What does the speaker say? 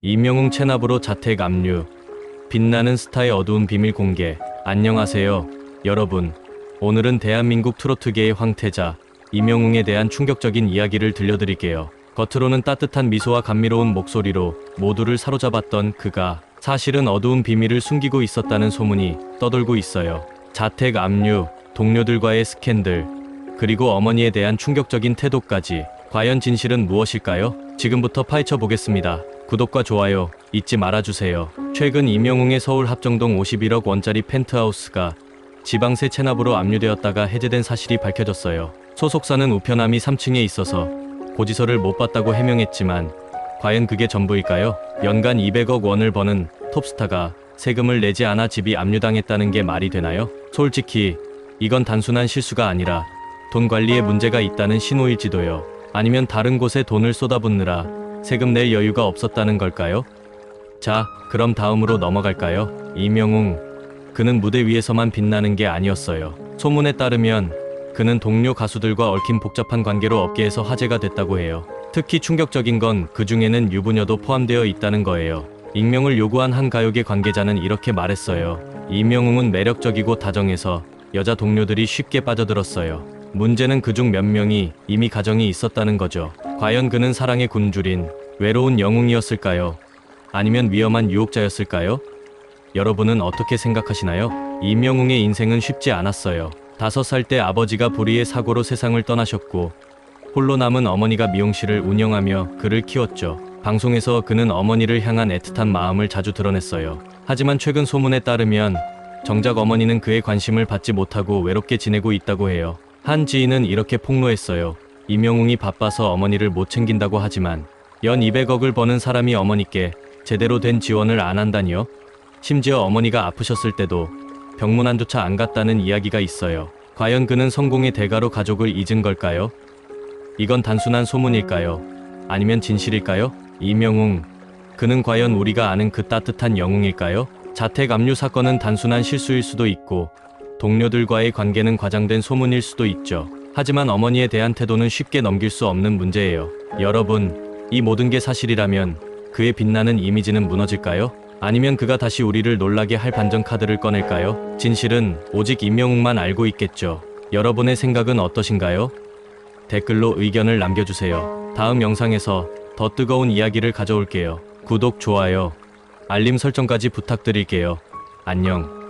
이명웅 체납으로 자택 압류. 빛나는 스타의 어두운 비밀 공개. 안녕하세요, 여러분. 오늘은 대한민국 트로트계의 황태자 이명웅에 대한 충격적인 이야기를 들려드릴게요. 겉으로는 따뜻한 미소와 감미로운 목소리로 모두를 사로잡았던 그가 사실은 어두운 비밀을 숨기고 있었다는 소문이 떠돌고 있어요. 자택 압류, 동료들과의 스캔들, 그리고 어머니에 대한 충격적인 태도까지 과연 진실은 무엇일까요? 지금부터 파헤쳐 보겠습니다. 구독과 좋아요 잊지 말아주세요. 최근 이명웅의 서울 합정동 51억 원짜리 펜트하우스가 지방세 체납으로 압류되었다가 해제된 사실이 밝혀졌어요. 소속사는 우편함이 3층에 있어서 고지서를 못 봤다고 해명했지만 과연 그게 전부일까요? 연간 200억 원을 버는 톱스타가 세금을 내지 않아 집이 압류당했다는 게 말이 되나요? 솔직히 이건 단순한 실수가 아니라 돈 관리에 문제가 있다는 신호일지도요. 아니면 다른 곳에 돈을 쏟아붓느라 세금 낼 여유가 없었다는 걸까요? 자, 그럼 다음으로 넘어갈까요? 이명웅. 그는 무대 위에서만 빛나는 게 아니었어요. 소문에 따르면 그는 동료 가수들과 얽힌 복잡한 관계로 업계에서 화제가 됐다고 해요. 특히 충격적인 건 그 중에는 유부녀도 포함되어 있다는 거예요. 익명을 요구한 한 가요계 관계자는 이렇게 말했어요. 이명웅은 매력적이고 다정해서 여자 동료들이 쉽게 빠져들었어요. 문제는 그중 몇 명이 이미 가정이 있었다는 거죠. 과연 그는 사랑의 굶주린 외로운 영웅이었을까요? 아니면 위험한 유혹자였을까요? 여러분은 어떻게 생각하시나요? 이명웅의 인생은 쉽지 않았어요. 다섯 살 때 아버지가 불의의 사고로 세상을 떠나셨고 홀로 남은 어머니가 미용실을 운영하며 그를 키웠죠. 방송에서 그는 어머니를 향한 애틋한 마음을 자주 드러냈어요. 하지만 최근 소문에 따르면 정작 어머니는 그의 관심을 받지 못하고 외롭게 지내고 있다고 해요. 한 지인은 이렇게 폭로했어요. 이명웅이 바빠서 어머니를 못 챙긴다고 하지만 연 200억을 버는 사람이 어머니께 제대로 된 지원을 안 한다니요? 심지어 어머니가 아프셨을 때도 병문안조차 안 갔다는 이야기가 있어요. 과연 그는 성공의 대가로 가족을 잊은 걸까요? 이건 단순한 소문일까요? 아니면 진실일까요? 이명웅. 그는 과연 우리가 아는 그 따뜻한 영웅일까요? 자택 압류 사건은 단순한 실수일 수도 있고 동료들과의 관계는 과장된 소문일 수도 있죠. 하지만 어머니에 대한 태도는 쉽게 넘길 수 없는 문제예요. 여러분, 이 모든 게 사실이라면 그의 빛나는 이미지는 무너질까요? 아니면 그가 다시 우리를 놀라게 할 반전 카드를 꺼낼까요? 진실은 오직 임명웅만 알고 있겠죠. 여러분의 생각은 어떠신가요? 댓글로 의견을 남겨주세요. 다음 영상에서 더 뜨거운 이야기를 가져올게요. 구독, 좋아요, 알림 설정까지 부탁드릴게요. 안녕.